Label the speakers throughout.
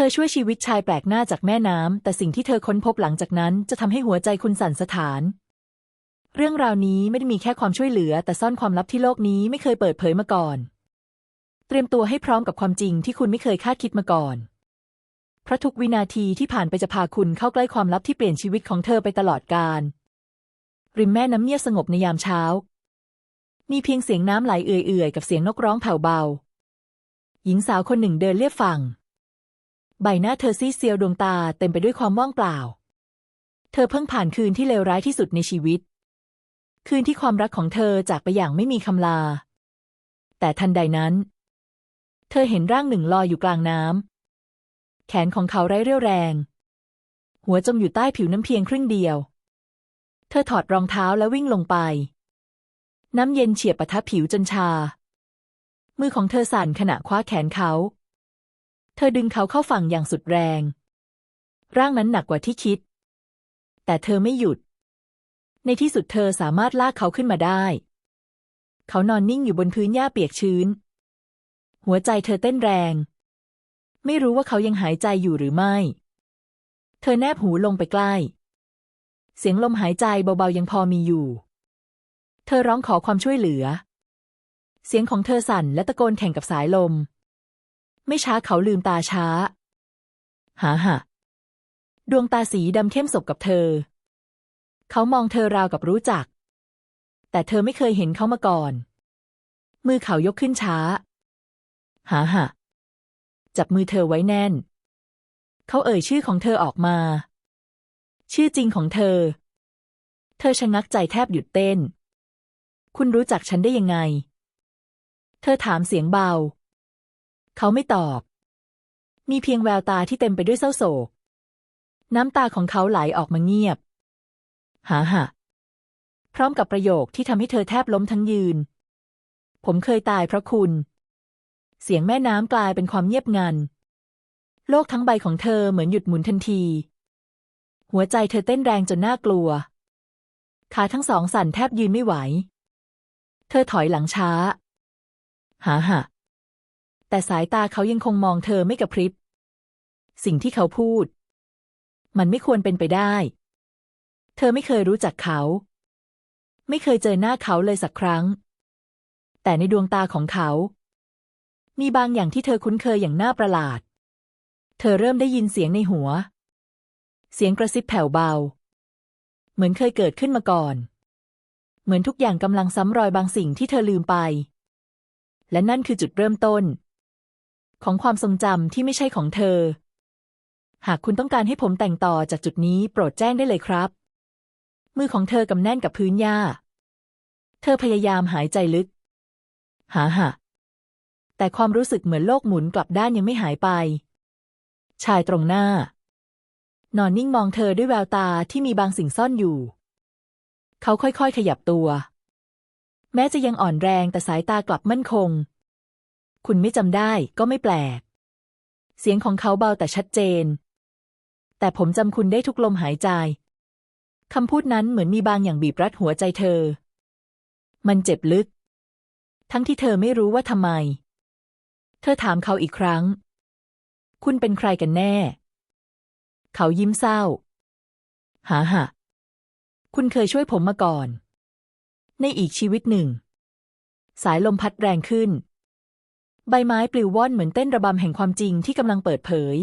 Speaker 1: ธอช่วยชีวิตชายแปลกหน้าจากแม่น้ำ แต่สิ่งที่เธอค้นพบหลังจากนั้นจะทำให้หัวใจคุณสั่นสะท้าน เรื่องราวนี้ไม่ได้มีแค่ความช่วยเหลือ แต่ซ่อนความลับที่โลกนี้ไม่เคยเปิดเผยมาก่อน เตรียมตัวให้พร้อมกับความจริงที่คุณไม่เคยคาดคิดมาก่อน เพราะทุกวินาทีที่ผ่านไปจะพาคุณเข้าใกล้ความลับที่เปลี่ยนชีวิตของเธอไปตลอดกาล ริมแม่น้ำเงียบสงบในยามเช้า มีเพียงเสียงน้ำไหลเอื่อยๆ กับเสียงนกร้องแผ่วเบา หญิงสาวคนหนึ่งเดินเลียบฝั่ง ใบหน้าเธอซีดเซียวดวงตาเต็มไปด้วยความว่างเปล่า เธอเพิ่งผ่านคืนที่เลวร้ายที่สุดในชีวิต คืนที่ความรักของเธอจากไปอย่างไม่มีคำลา แต่ทันใดนั้น เธอเห็นร่างหนึ่งลอยอยู่กลางน้ำแขนของเขาไร้เรี่ยวแรง หัวจมอยู่ใต้ผิวน้ำเพียงครึ่งเดียว เธอถอดรองเท้าและวิ่งลงไป น้ำเย็นเฉียบปะทะผิวจนชา มือของเธอสั่นขณะคว้าแขนเขา เธอดึงเขาเข้าฝั่งอย่างสุดแรง ร่างนั้นหนักกว่าที่คิด แต่เธอไม่หยุด ในที่สุดเธอสามารถลากเขาขึ้นมาได้ เขานอนนิ่งอยู่บนพื้นหญ้าเปียกชื้น หัวใจเธอเต้นแรง ไม่รู้ว่าเขายังหายใจอยู่หรือไม่ เธอแนบหูลงไปใกล้ เสียงลมหายใจเบาๆยังพอมีอยู่ เธอร้องขอความช่วยเหลือ เสียงของเธอสั่นและตะโกนแข่งกับสายลม ไม่ช้าเขาลืมตาช้า หาหะดวงตาสีดำเข้มสบกับเธอ เขามองเธอราวกับรู้จัก แต่เธอไม่เคยเห็นเขามาก่อน มือเขายกขึ้นช้า หาหะจับมือเธอไว้แน่น เขาเอ่ยชื่อของเธอออกมา ชื่อจริงของเธอ เธอชะงักใจแทบหยุดเต้น คุณรู้จักฉันได้ยังไง เธอถามเสียงเบา เขาไม่ตอบ มีเพียงแววตาที่เต็มไปด้วยเศร้าโศก น้ำตาของเขาไหลออกมาเงียบ หาหะพร้อมกับประโยคที่ทำให้เธอแทบล้มทั้งยืน ผมเคยตายเพราะคุณ เสียงแม่น้ำกลายเป็นความเงียบงัน โลกทั้งใบของเธอเหมือนหยุดหมุนทันที หัวใจเธอเต้นแรงจนน่ากลัว ขาทั้งสองสั่นแทบยืนไม่ไหว เธอถอยหลังช้า หาหะ แต่สายตาเขายังคงมองเธอไม่กระพริบ สิ่งที่เขาพูด มันไม่ควรเป็นไปได้ เธอไม่เคยรู้จักเขา ไม่เคยเจอหน้าเขาเลยสักครั้ง แต่ในดวงตาของเขา มีบางอย่างที่เธอคุ้นเคยอย่างน่าประหลาด เธอเริ่มได้ยินเสียงในหัว เสียงกระซิบแผ่วเบา เหมือนเคยเกิดขึ้นมาก่อน เหมือนทุกอย่างกำลังซ้ำรอยบางสิ่งที่เธอลืมไปและนั่นคือจุดเริ่มต้น ของความทรงจำที่ไม่ใช่ของเธอ หากคุณต้องการให้ผมแต่งต่อจากจุดนี้โปรดแจ้งได้เลยครับ มือของเธอกำแน่นกับพื้นหญ้า เธอพยายามหายใจลึก หาหะแต่ความรู้สึกเหมือนโลกหมุนกลับด้านยังไม่หายไป ชายตรงหน้า นอนนิ่งมองเธอด้วยแววตาที่มีบางสิ่งซ่อนอยู่ เขาค่อยๆ ขยับตัว แม้จะยังอ่อนแรงแต่สายตากลับมั่นคง คุณไม่จำได้ก็ไม่แปลก เสียงของเขาเบาแต่ชัดเจน แต่ผมจำคุณได้ทุกลมหายใจ คำพูดนั้นเหมือนมีบางอย่างบีบรัดหัวใจเธอ มันเจ็บลึก ทั้งที่เธอไม่รู้ว่าทำไม เธอถามเขาอีกครั้ง คุณเป็นใครกันแน่ เขายิ้มเศร้า หาหะคุณเคยช่วยผมมาก่อน ในอีกชีวิตหนึ่ง สายลมพัดแรงขึ้น ใบไม้ปลิวว่อนเหมือนเต้นระบำแห่งความจริงที่กำลังเปิดเผย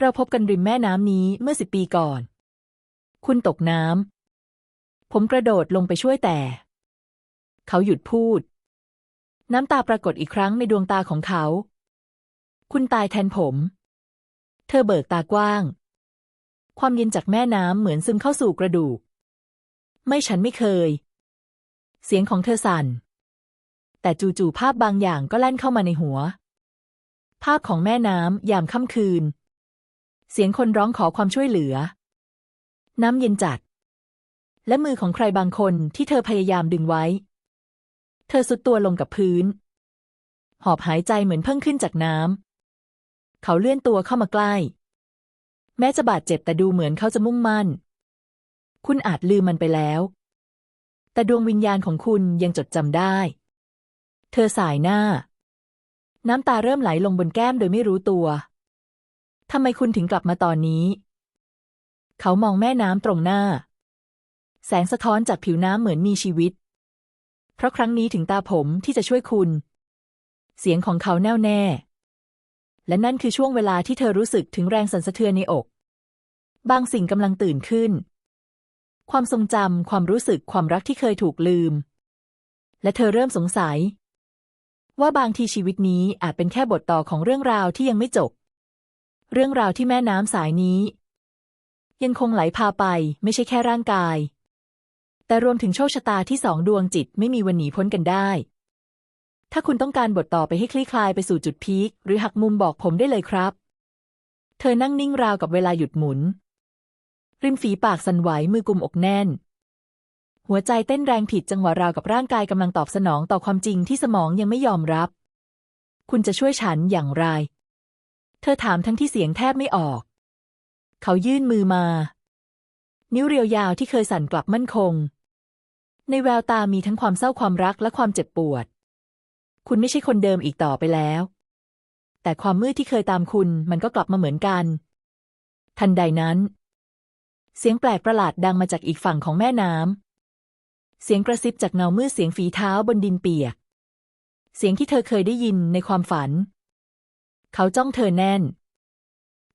Speaker 1: เราพบกันริมแม่น้ำนี้เมื่อสิบปีก่อน คุณตกน้ำ ผมกระโดดลงไปช่วยแต่ เขาหยุดพูด น้ำตาปรากฏอีกครั้งในดวงตาของเขา คุณตายแทนผม เธอเบิกตากว้าง ความเย็นจากแม่น้ำเหมือนซึมเข้าสู่กระดูก ไม่ฉันไม่เคย เสียงของเธอสั่น แต่จู่ๆภาพบางอย่างก็แล่นเข้ามาในหัว ภาพของแม่น้ำยามค่ำคืน เสียงคนร้องขอความช่วยเหลือ น้ำเย็นจัด และมือของใครบางคนที่เธอพยายามดึงไว้ เธอสุดตัวลงกับพื้น หอบหายใจเหมือนเพิ่งขึ้นจากน้ำเขาเลื่อนตัวเข้ามาใกล้ แม้จะบาดเจ็บแต่ดูเหมือนเขาจะมุ่งมั่น คุณอาจลืมมันไปแล้ว แต่ดวงวิญญาณของคุณยังจดจำได้ เธอสายหน้า น้ำตาเริ่มไหลลงบนแก้มโดยไม่รู้ตัวทำไมคุณถึงกลับมาตอนนี้ เขามองแม่น้ำตรงหน้า แสงสะท้อนจากผิวน้ำเหมือนมีชีวิต เพราะครั้งนี้ถึงตาผมที่จะช่วยคุณ เสียงของเขาแน่วแน่ และนั่นคือช่วงเวลาที่เธอรู้สึกถึงแรงสั่นสะเทือนในอก บางสิ่งกำลังตื่นขึ้น ความทรงจำความรู้สึกความรักที่เคยถูกลืม และเธอเริ่มสงสัย ว่าบางทีชีวิตนี้อาจเป็นแค่บทต่อของเรื่องราวที่ยังไม่จบ เรื่องราวที่แม่น้ำสายนี้ ยังคงไหลพาไปไม่ใช่แค่ร่างกาย แต่รวมถึงโชคชะตาที่สองดวงจิตไม่มีวันหนีพ้นกันได้ ถ้าคุณต้องการบทต่อไปให้คลี่คลายไปสู่จุดพีคหรือหักมุมบอกผมได้เลยครับ เธอนั่งนิ่งราวกับเวลาหยุดหมุน ริมฝีปากสั่นไหวมือกุมอกแน่น หัวใจเต้นแรงผิดจังหวะราวกับร่างกายกำลังตอบสนองต่อความจริงที่สมองยังไม่ยอมรับ คุณจะช่วยฉันอย่างไร เธอถามทั้งที่เสียงแทบไม่ออก เขายื่นมือมา นิ้วเรียวยาวที่เคยสั่นกลับมั่นคง ในแววตามีทั้งความเศร้าความรักและความเจ็บปวด คุณไม่ใช่คนเดิมอีกต่อไปแล้ว แต่ความมืดที่เคยตามคุณมันก็กลับมาเหมือนกัน ทันใดนั้น เสียงแปลกประหลาดดังมาจากอีกฝั่งของแม่น้ำ เสียงกระซิบจากเงามืดเสียงฝีเท้าบนดินเปียก เสียงที่เธอเคยได้ยินในความฝัน เขาจ้องเธอแน่น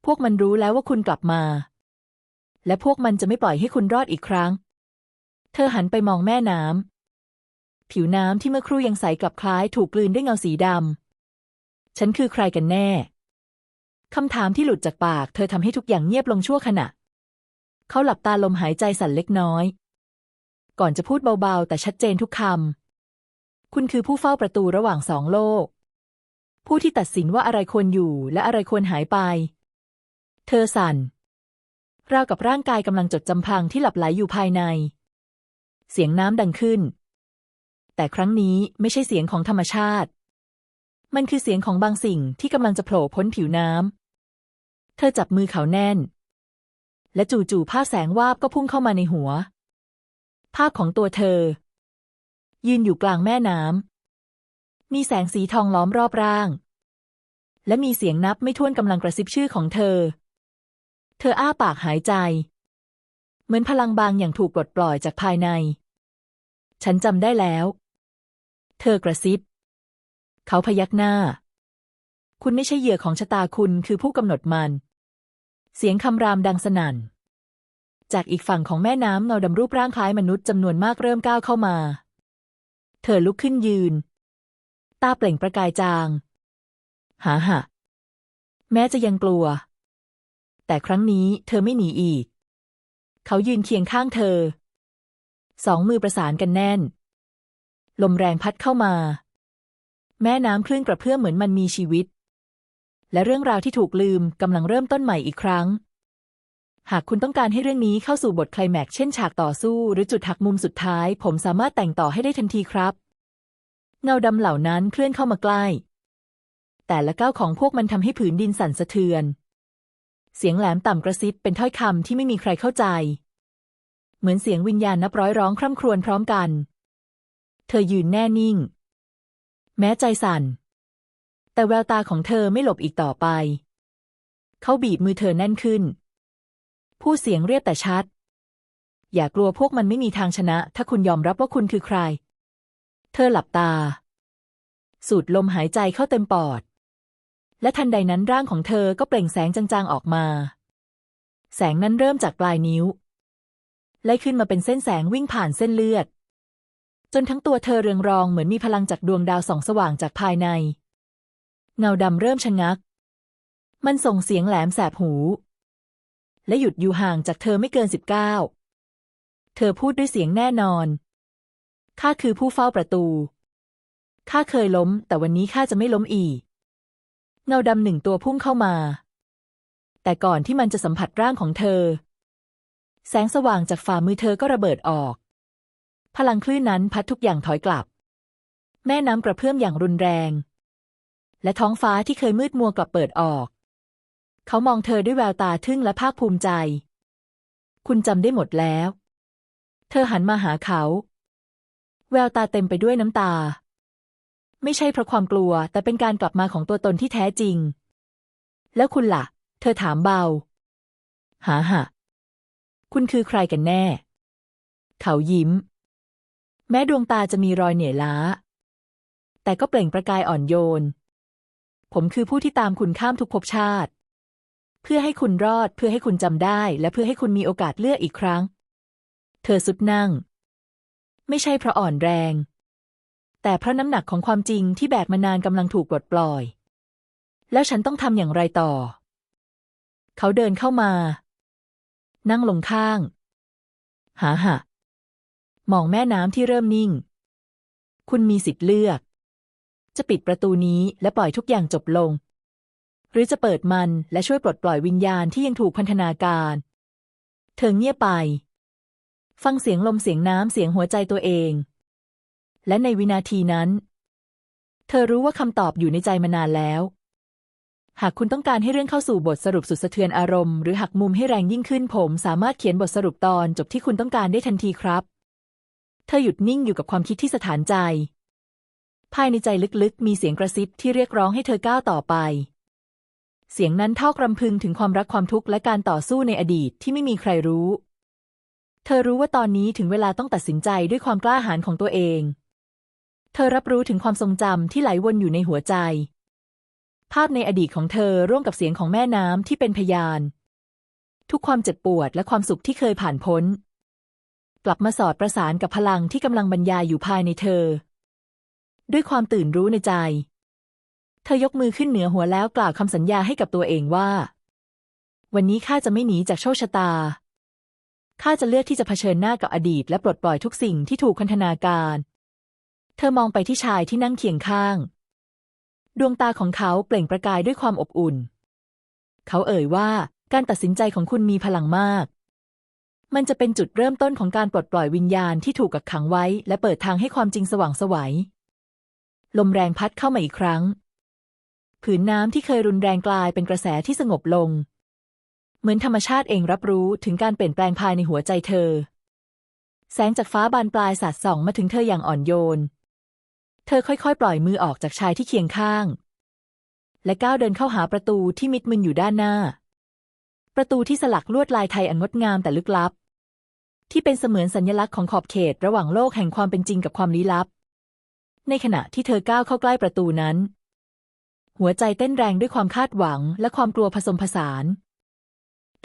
Speaker 1: พวกมันรู้แล้วว่าคุณกลับมา และพวกมันจะไม่ปล่อยให้คุณรอดอีกครั้ง เธอหันไปมองแม่น้ำผิวน้ำที่เมื่อครู่ยังใสกลับคล้ายถูกกลืนด้วยเงาสีดำฉันคือใครกันแน่คำถามที่หลุดจากปาก เธอทำให้ทุกอย่างเงียบลงชั่วขณะ เขาหลับตาลมหายใจสั่นเล็กน้อย ก่อนจะพูดเบาๆ แต่ชัดเจนทุกคำ คุณคือผู้เฝ้าประตูระหว่างสองโลก ผู้ที่ตัดสินว่าอะไรควรอยู่และอะไรควรหายไป เธอสั่นราวกับร่างกายกำลังจดจำพังที่หลับไหลอยู่ภายใน เสียงน้ำดังขึ้น แต่ครั้งนี้ไม่ใช่เสียงของธรรมชาติ มันคือเสียงของบางสิ่งที่กำลังจะโผล่พ้นผิวน้ำ เธอจับมือเขาแน่น และจู่ๆภาพแสงวาบก็พุ่งเข้ามาในหัว ภาพของตัวเธอ ยืนอยู่กลางแม่น้ำมีแสงสีทองล้อมรอบร่าง และมีเสียงนับไม่ถ้วนกำลังกระซิบชื่อของเธอ เธออ้าปากหายใจ เหมือนพลังบางอย่างถูกปลดปล่อยจากภายใน ฉันจำได้แล้ว เธอกระซิบ เขาพยักหน้า คุณไม่ใช่เหยื่อของชะตาคุณคือผู้กำหนดมัน เสียงคำรามดังสนั่น จากอีกฝั่งของแม่น้ำเงาดำรูปร่างคล้ายมนุษย์จำนวนมากเริ่มก้าวเข้ามา เธอลุกขึ้นยืน ตาเปล่งประกายจาง หาหะ แม้จะยังกลัว แต่ครั้งนี้เธอไม่หนีอีก เขายืนเคียงข้างเธอ สองมือประสานกันแน่น ลมแรงพัดเข้ามา แม่น้ำคลื่นกระเพื่อมเหมือนมันมีชีวิต และเรื่องราวที่ถูกลืมกำลังเริ่มต้นใหม่อีกครั้ง หากคุณต้องการให้เรื่องนี้เข้าสู่บทไคลแม็กเช่นฉากต่อสู้ หรือจุดหักมุมสุดท้าย ผมสามารถแต่งต่อให้ได้ทันทีครับ เงาดำเหล่านั้นเคลื่อนเข้ามาใกล้ แต่ละก้าวของพวกมันทำให้ผืนดินสั่นสะเทือน เสียงแหลมต่ำกระซิบเป็นถ้อยคำที่ไม่มีใครเข้าใจ เหมือนเสียงวิญญาณนับร้อยร้องคร่ำครวญพร้อมกัน เธอยืนแน่นิ่ง แม้ใจสั่น แต่แววตาของเธอไม่หลบอีกต่อไป เขาบีบมือเธอแน่นขึ้น ผู้เสียงเรียบแต่ชัด อย่ากลัวพวกมันไม่มีทางชนะ ถ้าคุณยอมรับว่าคุณคือใคร เธอหลับตา สูดลมหายใจเข้าเต็มปอด และทันใดนั้นร่างของเธอก็เปล่งแสงจางๆออกมา แสงนั้นเริ่มจากปลายนิ้วไล่ขึ้นมาเป็นเส้นแสงวิ่งผ่านเส้นเลือด จนทั้งตัวเธอเรืองรองเหมือนมีพลังจากดวงดาวส่องสว่างจากภายใน เงาดำเริ่มชะงัก มันส่งเสียงแหลมแสบหู และหยุดอยู่ห่างจากเธอไม่เกินสิบเก้าเธอพูดด้วยเสียงแน่นอน ข้าคือผู้เฝ้าประตู ข้าเคยล้ม แต่วันนี้ข้าจะไม่ล้มอีก เงาดำหนึ่งตัวพุ่งเข้ามา แต่ก่อนที่มันจะสัมผัสร่างของเธอ แสงสว่างจากฝ่ามือเธอก็ระเบิดออก พลังคลื่นนั้นพัดทุกอย่างถอยกลับ แม่น้ำกระเพื่อมอย่างรุนแรง และท้องฟ้าที่เคยมืดมัวกลับเปิดออก เขามองเธอด้วยแววตาทึ่งและภาคภูมิใจ คุณจำได้หมดแล้ว เธอหันมาหาเขา แววตาเต็มไปด้วยน้ำตา ไม่ใช่เพราะความกลัว แต่เป็นการกลับมาของตัวตนที่แท้จริง แล้วคุณละ่ะ เธธอถามเบา หาหะคุณคือใครกันแน่ เขายิ้ม แม้ดวงตาจะมีรอยเหนื่อยล้า แต่ก็เปล่งประกายอ่อนโยน ผมคือผู้ที่ตามคุณข้ามทุกภพชาติ เพื่อให้คุณรอดเพื่อให้คุณจำได้ และเพื่อให้คุณมีโอกาสเลือกอีกครั้ง เธอสุดนั่ง ไม่ใช่เพราะอ่อนแรง แต่เพราะน้ำหนักของความจริงที่แบกมานานกำลังถูกปลดปล่อย แล้วฉันต้องทำอย่างไรต่อ เขาเดินเข้ามา นั่งลงข้าง หาหะมองแม่น้ำที่เริ่มนิ่ง คุณมีสิทธิ์เลือก จะปิดประตูนี้และปล่อยทุกอย่างจบลง หรือจะเปิดมันและช่วยปลดปล่อยวิญญาณที่ยังถูกพันธนาการ เธอเงียบไป ฟังเสียงลมเสียงน้ำเสียงหัวใจตัวเอง และในวินาทีนั้น เธอรู้ว่าคำตอบอยู่ในใจมานานแล้ว หากคุณต้องการให้เรื่องเข้าสู่บทสรุปสุดสะเทือนอารมณ์หรือหักมุมให้แรงยิ่งขึ้นผมสามารถเขียนบทสรุปตอนจบที่คุณต้องการได้ทันทีครับ เธอหยุดนิ่งอยู่กับความคิดที่สถานใจ ภายในใจลึกๆ มีเสียงกระซิบที่เรียกร้องให้เธอก้าวต่อไป เสียงนั้นเท่ากรำพึงถึงความรักความทุกข์และการต่อสู้ในอดีตที่ไม่มีใครรู้ เธอรู้ว่าตอนนี้ถึงเวลาต้องตัดสินใจด้วยความกล้าหาญของตัวเอง เธอรับรู้ถึงความทรงจำที่ไหลวนอยู่ในหัวใจ ภาพในอดีตของเธอร่วมกับเสียงของแม่น้ำที่เป็นพยาน ทุกความเจ็บปวดและความสุขที่เคยผ่านพ้น กลับมาสอดประสานกับพลังที่กำลังบรรยายอยู่ภายในเธอ ด้วยความตื่นรู้ในใจ เธอยกมือขึ้นเหนือหัวแล้วกล่าวคำสัญญาให้กับตัวเองว่า วันนี้ข้าจะไม่หนีจากโชคชะตาข้าจะเลือกที่จะเผชิญหน้ากับอดีต และปลดปล่อยทุกสิ่งที่ถูกคันธนาการ เธอมองไปที่ชายที่นั่งเคียงข้าง ดวงตาของเขาเปล่งประกายด้วยความอบอุ่น เขาเอ่ยว่าการตัดสินใจของคุณมีพลังมาก มันจะเป็นจุดเริ่มต้นของการปลดปล่อยวิญญาณที่ถูกกักขังไว้ และเปิดทางให้ความจริงสว่างสวัย ลมแรงพัดเข้ามาอีกครั้ง ผืนน้ำที่เคยรุนแรงกลายเป็นกระแสที่สงบลง เหมือนธรรมชาติเองรับรู้ถึงการเปลี่ยนแปลงภายในหัวใจเธอ แสงจากฟ้าบานปลายสาดส่องมาถึงเธออย่างอ่อนโยน เธอค่อยๆ ปล่อยมือออกจากชายที่เคียงข้าง และก้าวเดินเข้าหาประตูที่มิดมึนอยู่ด้านหน้า ประตูที่สลักลวดลายไทยอันงดงามแต่ลึกลับ ที่เป็นเสมือนสัญลักษณ์ของขอบเขตระหว่างโลกแห่งความเป็นจริงกับความลี้ลับ ในขณะที่เธอก้าวเข้าใกล้ประตูนั้น หัวใจเต้นแรงด้วยความคาดหวังและความกลัวผสมผสาน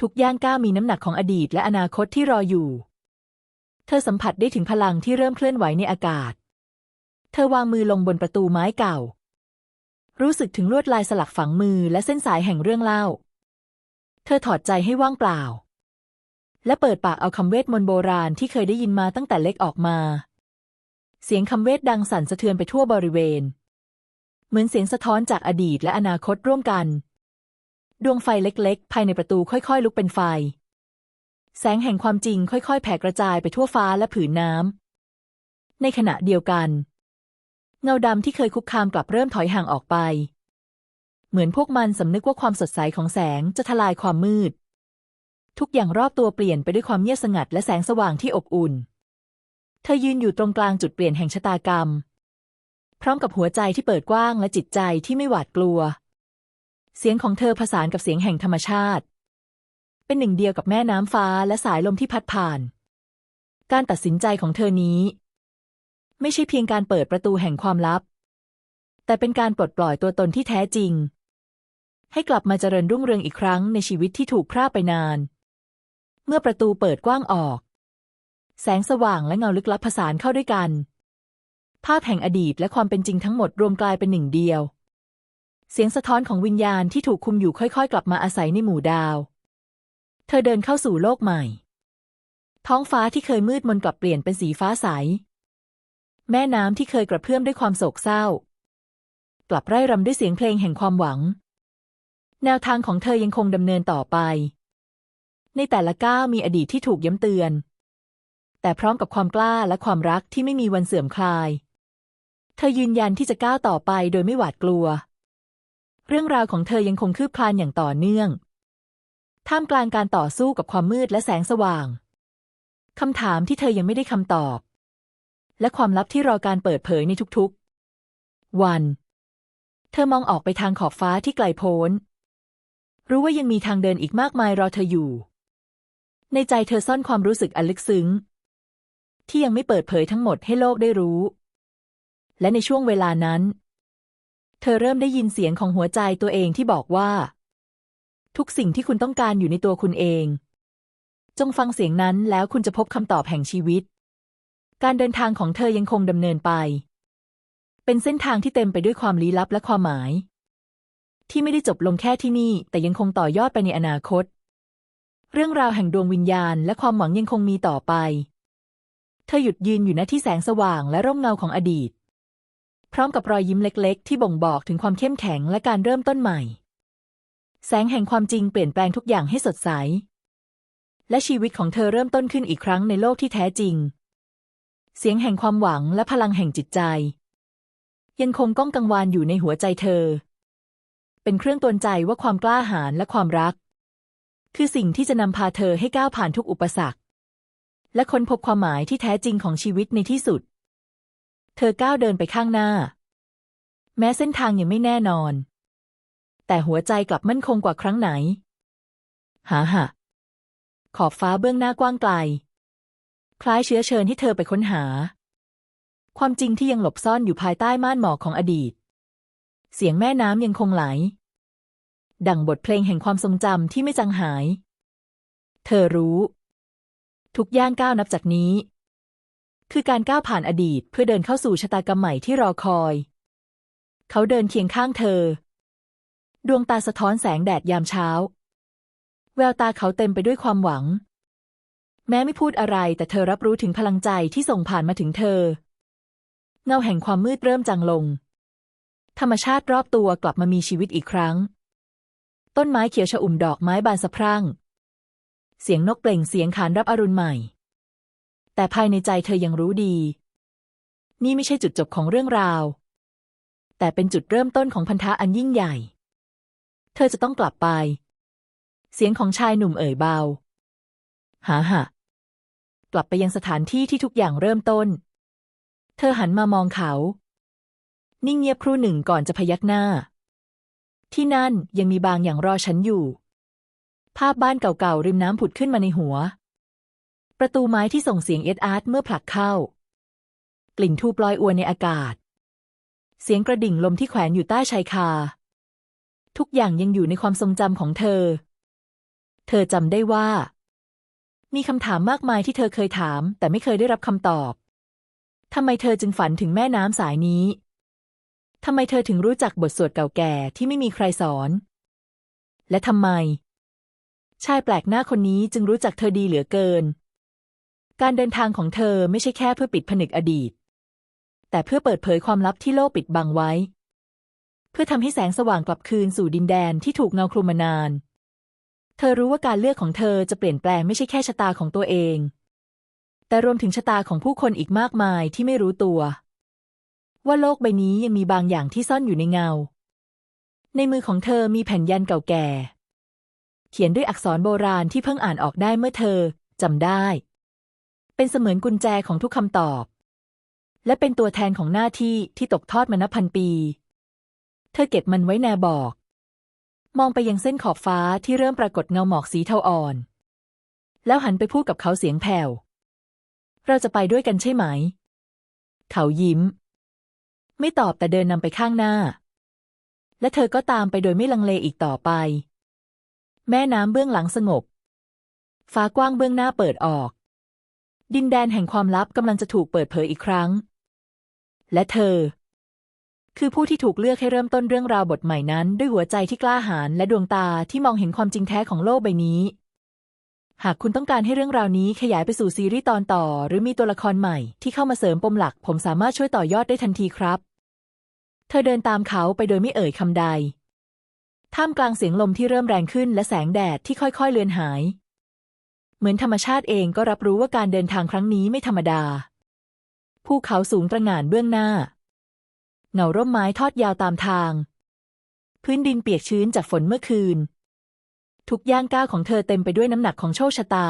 Speaker 1: ทุกย่างก้าวมีน้ำหนักของอดีตและอนาคตที่รออยู่ เธอสัมผัสได้ถึงพลังที่เริ่มเคลื่อนไหวในอากาศ เธอวางมือลงบนประตูไม้เก่า รู้สึกถึงลวดลายสลักฝังมือและเส้นสายแห่งเรื่องเล่า เธอถอดใจให้ว่างเปล่า และเปิดปากเอาคำเวทมนต์โบราณที่เคยได้ยินมาตั้งแต่เล็กออกมา เสียงคำเวทดังสั่นสะเทือนไปทั่วบริเวณ เหมือนเสียงสะท้อนจากอดีตและอนาคตร่วมกัน ดวงไฟเล็กๆ ภายในประตูค่อยๆ ลุกเป็นไฟ แสงแห่งความจริงค่อยๆ แผ่กระจายไปทั่วฟ้าและผืนน้ำ ในขณะเดียวกัน เงาดำที่เคยคุกคามกลับเริ่มถอยห่างออกไป เหมือนพวกมันสำนึกว่าความสดใสของแสงจะทลายความมืด ทุกอย่างรอบตัวเปลี่ยนไปด้วยความเงียบสงัดและแสงสว่างที่อบอุ่น เธอยืนอยู่ตรงกลางจุดเปลี่ยนแห่งชะตากรรม พร้อมกับหัวใจที่เปิดกว้างและจิตใจที่ไม่หวาดกลัว เสียงของเธอผสานกับเสียงแห่งธรรมชาติ เป็นหนึ่งเดียวกับแม่น้ำฟ้าและสายลมที่พัดผ่าน การตัดสินใจของเธอนี้ ไม่ใช่เพียงการเปิดประตูแห่งความลับ แต่เป็นการปลดปล่อยตัวตนที่แท้จริง ให้กลับมาเจริญรุ่งเรืองอีกครั้งในชีวิตที่ถูกพร่าไปนาน เมื่อประตูเปิดกว้างออก แสงสว่างและเงาลึกลับผสานเข้าด้วยกัน ภาพแห่งอดีตและความเป็นจริงทั้งหมดรวมกลายเป็นหนึ่งเดียว เสียงสะท้อนของวิญญาณที่ถูกคุมอยู่ค่อยๆ กลับมาอาศัยในหมู่ดาว เธอเดินเข้าสู่โลกใหม่ ท้องฟ้าที่เคยมืดมนกลับเปลี่ยนเป็นสีฟ้าใส แม่น้ำที่เคยกระเพื่อมด้วยความโศกเศร้า กลับไร่รำด้วยเสียงเพลงแห่งความหวัง แนวทางของเธอยังคงดำเนินต่อไป ในแต่ละก้าวมีอดีตที่ถูกย้ำเตือนแต่พร้อมกับความกล้าและความรักที่ไม่มีวันเสื่อมคลาย เธอยืนยันที่จะก้าวต่อไปโดยไม่หวาดกลัว เรื่องราวของเธอยังคงคืบคลานอย่างต่อเนื่อง ท่ามกลางการต่อสู้กับความมืดและแสงสว่าง คำถามที่เธอยังไม่ได้คำตอบ และความลับที่รอการเปิดเผยในทุกๆ วัน เธอมองออกไปทางขอบฟ้าที่ไกลโพ้น รู้ว่ายังมีทางเดินอีกมากมายรอเธออยู่ ในใจเธอซ่อนความรู้สึกอันลึกซึ้งที่ยังไม่เปิดเผยทั้งหมดให้โลกได้รู้ และในช่วงเวลานั้น เธอเริ่มได้ยินเสียงของหัวใจตัวเองที่บอกว่า ทุกสิ่งที่คุณต้องการอยู่ในตัวคุณเอง จงฟังเสียงนั้นแล้วคุณจะพบคำตอบแห่งชีวิต การเดินทางของเธอยังคงดำเนินไป เป็นเส้นทางที่เต็มไปด้วยความลี้ลับและความหมาย ที่ไม่ได้จบลงแค่ที่นี่ แต่ยังคงต่อยอดไปในอนาคต เรื่องราวแห่งดวงวิญญาณและความหวังยังคงมีต่อไป เธอหยุดยืนอยู่ณที่แสงสว่างและร่มเงาของอดีต พร้อมกับรอยยิ้มเล็กๆ ที่บ่งบอกถึงความเข้มแข็งและการเริ่มต้นใหม่ แสงแห่งความจริงเปลี่ยนแปลงทุกอย่างให้สดใส และชีวิตของเธอเริ่มต้นขึ้นอีกครั้งในโลกที่แท้จริง เสียงแห่งความหวังและพลังแห่งจิตใจ ยังคงก้องกังวานอยู่ในหัวใจเธอ เป็นเครื่องตือนใจว่าความกล้าหาญและความรัก คือสิ่งที่จะนำพาเธอให้ก้าวผ่านทุกอุปสรรค และค้นพบความหมายที่แท้จริงของชีวิตในที่สุด เธอก้าวเดินไปข้างหน้า แม้เส้นทางยังไม่แน่นอน แต่หัวใจกลับมั่นคงกว่าครั้งไหน หาหะขอบฟ้าเบื้องหน้ากว้างไกล คล้ายเชื้อเชิญให้เธอไปค้นหา ความจริงที่ยังหลบซ่อนอยู่ภายใต้ม่านหมอกของอดีต เสียงแม่น้ำยังคงไหล ดังบทเพลงแห่งความทรงจำที่ไม่จางหาย เธอรู้ ทุกย่างก้าวนับจากนี้ คือการก้าวผ่านอดีตเพื่อเดินเข้าสู่ชะตากรรมใหม่ที่รอคอย เขาเดินเคียงข้างเธอ ดวงตาสะท้อนแสงแดดยามเช้า แววตาเขาเต็มไปด้วยความหวัง แม้ไม่พูดอะไรแต่เธอรับรู้ถึงพลังใจที่ส่งผ่านมาถึงเธอ เงาแห่งความมืดเริ่มจางลง ธรรมชาติรอบตัวกลับมามีชีวิตอีกครั้ง ต้นไม้เขียวชอุ่มดอกไม้บานสะพรั่ง เสียงนกเปล่งเสียงขานรับอรุณใหม่ แต่ภายในใจเธอยังรู้ดี นี่ไม่ใช่จุดจบของเรื่องราว แต่เป็นจุดเริ่มต้นของพันธะอันยิ่งใหญ่ เธอจะต้องกลับไป เสียงของชายหนุ่มเอ่ยเบาหาหะกลับไปยังสถานที่ที่ทุกอย่างเริ่มต้น เธอหันมามองเขา นิ่งเงียบครู่หนึ่งก่อนจะพยักหน้า ที่นั่นยังมีบางอย่างรอฉันอยู่ ภาพบ้านเก่าๆริมน้ำผุดขึ้นมาในหัว ประตูไม้ที่ส่งเสียงเอ็ดอาร์ตเมื่อผลักเข้า กลิ่นทูบลอยอวนในอากาศ เสียงกระดิ่งลมที่แขวนอยู่ใต้ชายคา ทุกอย่างยังอยู่ในความทรงจำของเธอ เธอจำได้ว่า มีคำถามมากมายที่เธอเคยถาม แต่ไม่เคยได้รับคำตอบทำไมเธอจึงฝันถึงแม่น้ำสายนี้ทำไมเธอถึงรู้จักบทสวดเก่าแก่ที่ไม่มีใครสอน และทำไม ชายแปลกหน้าคนนี้จึงรู้จักเธอดีเหลือเกิน การเดินทางของเธอไม่ใช่แค่เพื่อปิดผนึกอดีต แต่เพื่อเปิดเผยความลับที่โลกปิดบังไว้ เพื่อทำให้แสงสว่างกลับคืนสู่ดินแดนที่ถูกเงาคลุมมานาน เธอรู้ว่าการเลือกของเธอจะเปลี่ยนแปลงไม่ใช่แค่ชะตาของตัวเอง แต่รวมถึงชะตาของผู้คนอีกมากมายที่ไม่รู้ตัว ว่าโลกใบนี้ยังมีบางอย่างที่ซ่อนอยู่ในเงา ในมือของเธอมีแผ่นยันเก่าแก่ เขียนด้วยอักษรโบราณที่เพิ่งอ่านออกได้เมื่อเธอจำได้ เป็นเสมือนกุญแจของทุกคำตอบ และเป็นตัวแทนของหน้าที่ที่ตกทอดมานับพันปี เธอเก็บมันไว้แนบอก มองไปยังเส้นขอบฟ้าที่เริ่มปรากฏเงาหมอกสีเทาอ่อน แล้วหันไปพูดกับเขาเสียงแผ่ว เราจะไปด้วยกันใช่ไหม เขายิ้ม ไม่ตอบแต่เดินนำไปข้างหน้า และเธอก็ตามไปโดยไม่ลังเลอีกต่อไป แม่น้ำเบื้องหลังสงบ ฟ้ากว้างเบื้องหน้าเปิดออก ดินแดนแห่งความลับกำลังจะถูกเปิดเผยอีกครั้ง และเธอ คือผู้ที่ถูกเลือกให้เริ่มต้นเรื่องราวบทใหม่นั้น ด้วยหัวใจที่กล้าหาญและดวงตาที่มองเห็นความจริงแท้ของโลกใบนี้ หากคุณต้องการให้เรื่องราวนี้ขยายไปสู่ซีรีส์ตอนต่อ หรือมีตัวละครใหม่ที่เข้ามาเสริมปมหลัก ผมสามารถช่วยต่อยอดได้ทันทีครับ เธอเดินตามเขาไปโดยไม่เอ่ยคำใด ท่ามกลางเสียงลมที่เริ่มแรงขึ้นและแสงแดดที่ค่อยๆเลือนหาย เหมือนธรรมชาติเองก็รับรู้ว่าการเดินทางครั้งนี้ไม่ธรรมดา ภูเขาสูงตระหง่านเบื้องหน้า เงาร่มไม้ทอดยาวตามทาง พื้นดินเปียกชื้นจากฝนเมื่อคืน ทุกย่างก้าวของเธอเต็มไปด้วยน้ำหนักของโชคชะตา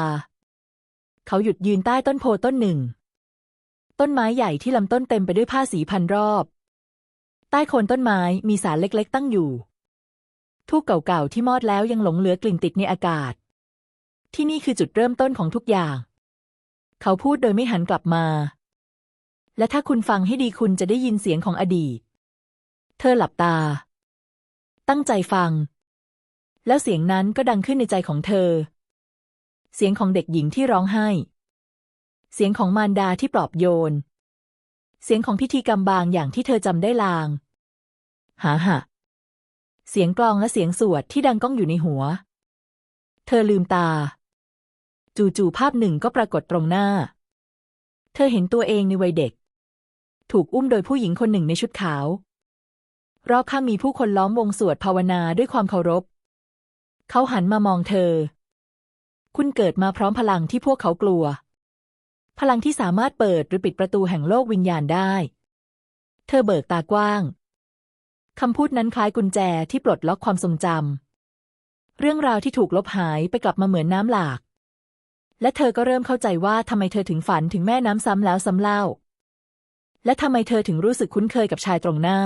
Speaker 1: เขาหยุดยืนใต้ต้นโพต้นหนึ่ง ต้นไม้ใหญ่ที่ลำต้นเต็มไปด้วยผ้าสีพันรอบ ใต้โคนต้นไม้มีศาลเล็กๆ ตั้งอยู่ ทูบเก่าๆที่มอดแล้วยังหลงเหลือกลิ่นติดในอากาศ ที่นี่คือจุดเริ่มต้นของทุกอย่าง เขาพูดโดยไม่หันกลับมา และถ้าคุณฟังให้ดีคุณจะได้ยินเสียงของอดีต เธอหลับตา ตั้งใจฟัง แล้วเสียงนั้นก็ดังขึ้นในใจของเธอ เสียงของเด็กหญิงที่ร้องไห้ เสียงของมารดาที่ปลอบโยน เสียงของพิธีกรรมบางอย่างที่เธอจำได้ลาง หาหะเสียงกลองและเสียงสวดที่ดังก้องอยู่ในหัว เธอลืมตา จู่ๆภาพหนึ่งก็ปรากฏตรงหน้า เธอเห็นตัวเองในวัยเด็ก ถูกอุ้มโดยผู้หญิงคนหนึ่งในชุดขาว รอบข้างมีผู้คนล้อมวงสวดภาวนาด้วยความเคารพ เขาหันมามองเธอ คุณเกิดมาพร้อมพลังที่พวกเขากลัว พลังที่สามารถเปิดหรือปิดประตูแห่งโลกวิญญาณได้ เธอเบิกตากว้างคำพูดนั้นคล้ายกุญแจที่ปลดล็อกความทรงจำเรื่องราวที่ถูกลบหายไปกลับมาเหมือนน้ำหลาก และเธอก็เริ่มเข้าใจว่าทำไมเธอถึงฝันถึงแม่น้ำซ้ำแล้วซ้ำเล่า และทำไมเธอถึงรู้สึกคุ้นเคยกับชายตรงหน้า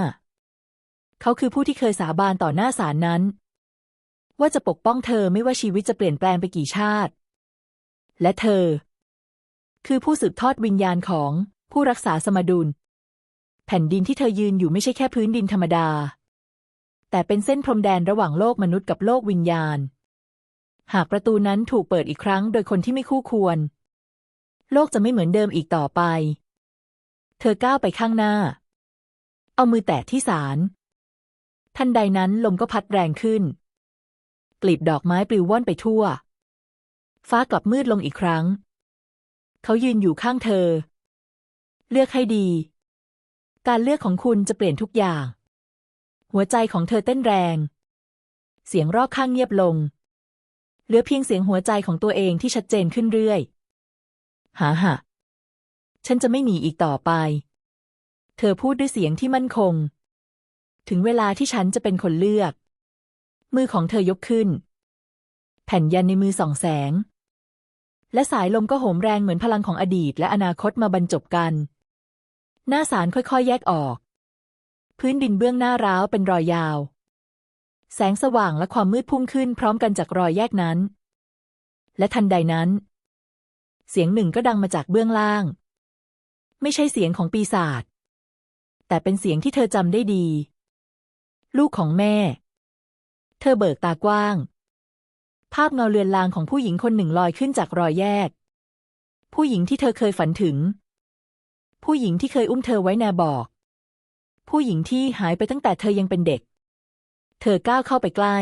Speaker 1: เขาคือผู้ที่เคยสาบานต่อหน้าศาลนั้น ว่าจะปกป้องเธอไม่ว่าชีวิตจะเปลี่ยนแปลงไปกี่ชาติ และเธอ คือผู้สืบทอดวิญญาณของผู้รักษาสมดุล แผ่นดินที่เธอยืนอยู่ไม่ใช่แค่พื้นดินธรรมดา แต่เป็นเส้นพรมแดนระหว่างโลกมนุษย์กับโลกวิญญาณ หากประตูนั้นถูกเปิดอีกครั้งโดยคนที่ไม่คู่ควร โลกจะไม่เหมือนเดิมอีกต่อไป เธอก้าวไปข้างหน้า เอามือแตะที่ศาลทันใดนั้นลมก็พัดแรงขึ้น กลีบดอกไม้ปลิวว่อนไปทั่ว ฟ้ากลับมืดลงอีกครั้ง เขายืนอยู่ข้างเธอ เลือกให้ดี การเลือกของคุณจะเปลี่ยนทุกอย่าง หัวใจของเธอเต้นแรง เสียงรอบข้างเงียบลง เหลือเพียงเสียงหัวใจของตัวเองที่ชัดเจนขึ้นเรื่อยหาหะฉันจะไม่หนีอีกต่อไป เธอพูดด้วยเสียงที่มั่นคง ถึงเวลาที่ฉันจะเป็นคนเลือก มือของเธอยกขึ้น แผ่นยันในมือส่องแสง และสายลมก็โหมแรงเหมือนพลังของอดีตและอนาคตมาบรรจบกัน หน้าสารค่อยๆ แยกออก พื้นดินเบื้องหน้าร้าวเป็นรอยยาว แสงสว่างและความมืดพุ่งขึ้นพร้อมกันจากรอยแยกนั้น และทันใดนั้น เสียงหนึ่งก็ดังมาจากเบื้องล่าง ไม่ใช่เสียงของปีศาจแต่เป็นเสียงที่เธอจำได้ดี ลูกของแม่ เธอเบิกตากว้าง ภาพเงาเลือนลางของผู้หญิงคนหนึ่งลอยขึ้นจากรอยแยก ผู้หญิงที่เธอเคยฝันถึง ผู้หญิงที่เคยอุ้มเธอไว้แนบอก ผู้หญิงที่หายไปตั้งแต่เธอยังเป็นเด็ก เธอก้าวเข้าไปใกล้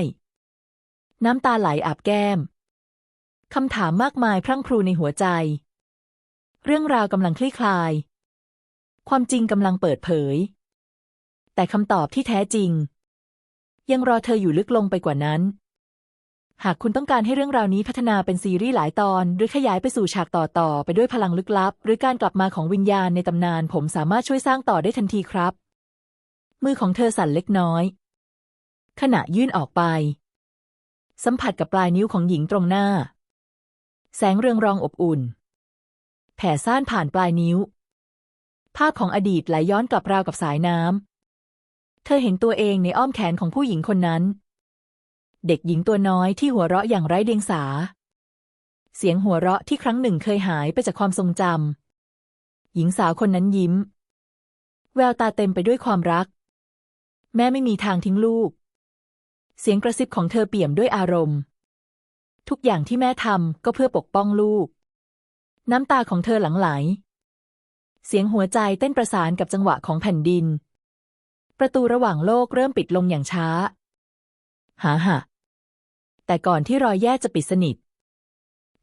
Speaker 1: น้ำตาไหลอาบแก้ม คำถามมากมายพรั่งพรูในหัวใจ เรื่องราวกำลังคลี่คลาย ความจริงกำลังเปิดเผย แต่คำตอบที่แท้จริง ยังรอเธออยู่ลึกลงไปกว่านั้น หากคุณต้องการให้เรื่องราวนี้พัฒนาเป็นซีรีส์หลายตอน หรือขยายไปสู่ฉากต่อๆไปด้วยพลังลึกลับ หรือการกลับมาของวิญญาณในตำนาน ผมสามารถช่วยสร้างต่อได้ทันทีครับ มือของเธอสั่นเล็กน้อย ขณะยื่นออกไป สัมผัสกับปลายนิ้วของหญิงตรงหน้า แสงเรืองรองอบอุ่น แผ่ซ่านผ่านปลายนิ้ว ภาพของอดีตไหลย้อนกลับราวกับสายน้ำ เธอเห็นตัวเองในอ้อมแขนของผู้หญิงคนนั้น เด็กหญิงตัวน้อยที่หัวเราะอย่างไร้เดียงสา เสียงหัวเราะที่ครั้งหนึ่งเคยหายไปจากความทรงจำหญิงสาวคนนั้นยิ้ม แววตาเต็มไปด้วยความรัก แม่ไม่มีทางทิ้งลูก เสียงกระซิบของเธอเปี่ยมด้วยอารมณ์ ทุกอย่างที่แม่ทำก็เพื่อปกป้องลูก น้ำตาของเธอหลั่งไหล เสียงหัวใจเต้นประสานกับจังหวะของแผ่นดิน ประตูระหว่างโลกเริ่มปิดลงอย่างช้า หาหะแต่ก่อนที่รอยแยกจะปิดสนิท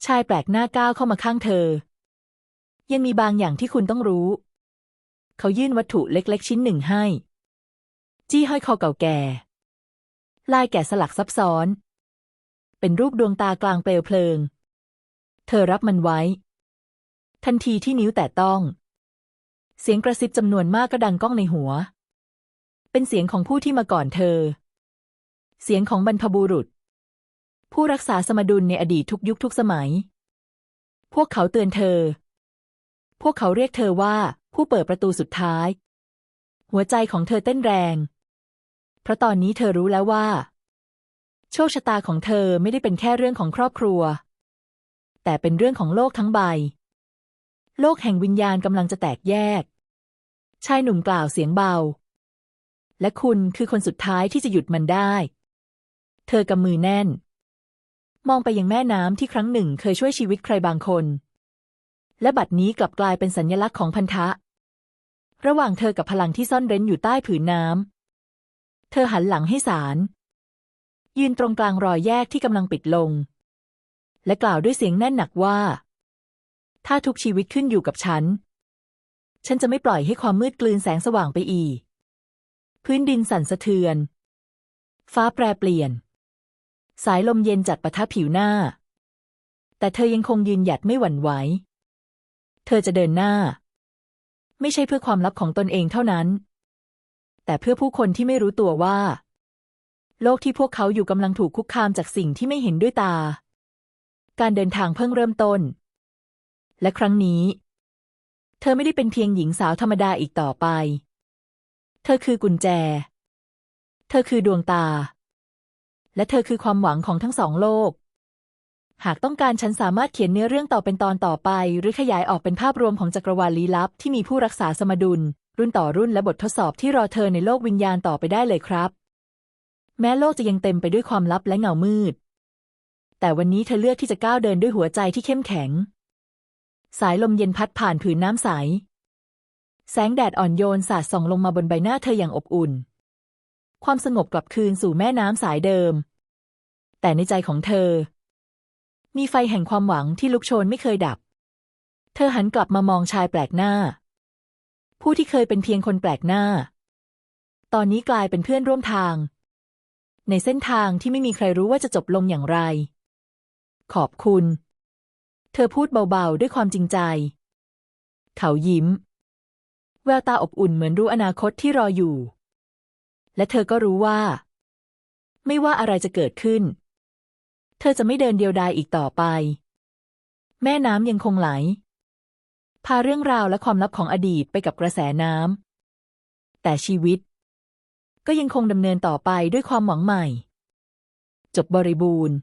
Speaker 1: ชายแปลกหน้าก้าวเข้ามาข้างเธอ ยังมีบางอย่างที่คุณต้องรู้ เขายื่นวัตถุเล็กๆ ชิ้นหนึ่งให้ จี้ห้อยคอเก่าแก่ ลายแกะสลักซับซ้อน เป็นรูปดวงตากลางเปลวเพลิง เธอรับมันไว้ ทันทีที่นิ้วแตะต้อง เสียงกระซิบจำนวนมากก็ดังก้องในหัว เป็นเสียงของผู้ที่มาก่อนเธอ เสียงของบรรพบุรุษ ผู้รักษาสมดุลในอดีตทุกยุคทุกสมัย พวกเขาเตือนเธอ พวกเขาเรียกเธอว่าผู้เปิดประตูสุดท้าย หัวใจของเธอเต้นแรง เพราะตอนนี้เธอรู้แล้วว่า โชคชะตาของเธอไม่ได้เป็นแค่เรื่องของครอบครัว แต่เป็นเรื่องของโลกทั้งใบ โลกแห่งวิญญาณกำลังจะแตกแยก ชายหนุ่มกล่าวเสียงเบา และคุณคือคนสุดท้ายที่จะหยุดมันได้ เธอกำมือแน่น มองไปยังแม่น้ำที่ครั้งหนึ่งเคยช่วยชีวิตใครบางคน และบัดนี้กลับกลายเป็นสัญลักษณ์ของพันธะ ระหว่างเธอกับพลังที่ซ่อนเร้นอยู่ใต้ผืนน้ำ เธอหันหลังให้สาร ยืนตรงกลางรอยแยกที่กำลังปิดลง และกล่าวด้วยเสียงแน่นหนักว่า ถ้าทุกชีวิตขึ้นอยู่กับฉัน ฉันจะไม่ปล่อยให้ความมืดกลืนแสงสว่างไปอีก พื้นดินสั่นสะเทือน ฟ้าแปรเปลี่ยน สายลมเย็นจัดประทะผิวหน้า แต่เธอยังคงยืนหยัดไม่หวั่นไหว เธอจะเดินหน้า ไม่ใช่เพื่อความลับของตนเองเท่านั้น แต่เพื่อผู้คนที่ไม่รู้ตัวว่า โลกที่พวกเขาอยู่กำลังถูกคุกคามจากสิ่งที่ไม่เห็นด้วยตา การเดินทางเพิ่งเริ่มต้น และครั้งนี้ เธอไม่ได้เป็นเพียงหญิงสาวธรรมดาอีกต่อไป เธอคือกุญแจ เธอคือดวงตา และเธอคือความหวังของทั้งสองโลกหากต้องการฉันสามารถเขียนเนื้อเรื่องต่อเป็นตอนต่อไป หรือขยายออกเป็นภาพรวมของจักรวาลลี้ลับที่มีผู้รักษาสมดุล รุ่นต่อรุ่นและบททดสอบที่รอเธอในโลกวิญญาณต่อไปได้เลยครับ แม้โลกจะยังเต็มไปด้วยความลับและเงามืด แต่วันนี้เธอเลือกที่จะก้าวเดินด้วยหัวใจที่เข้มแข็ง สายลมเย็นพัดผ่านผืนน้ำใส แสงแดดอ่อนโยนสาดส่องลงมาบนใบหน้าเธออย่างอบอุ่น ความสงบกลับคืนสู่แม่น้ำสายเดิม แต่ในใจของเธอ มีไฟแห่งความหวังที่ลุกโชนไม่เคยดับ เธอหันกลับมามองชายแปลกหน้า ผู้ที่เคยเป็นเพียงคนแปลกหน้า ตอนนี้กลายเป็นเพื่อนร่วมทาง ในเส้นทางที่ไม่มีใครรู้ว่าจะจบลงอย่างไร ขอบคุณ เธอพูดเบาๆด้วยความจริงใจ เขายิ้ม แววตาอบอุ่นเหมือนรู้อนาคตที่รออยู่ และเธอก็รู้ว่า ไม่ว่าอะไรจะเกิดขึ้น เธอจะไม่เดินเดียวดายอีกต่อไป แม่น้ำยังคงไหล พาเรื่องราวและความลับของอดีตไปกับกระแสน้ำ แต่ชีวิต ก็ยังคงดำเนินต่อไปด้วยความหวังใหม่ จบบริบูรณ์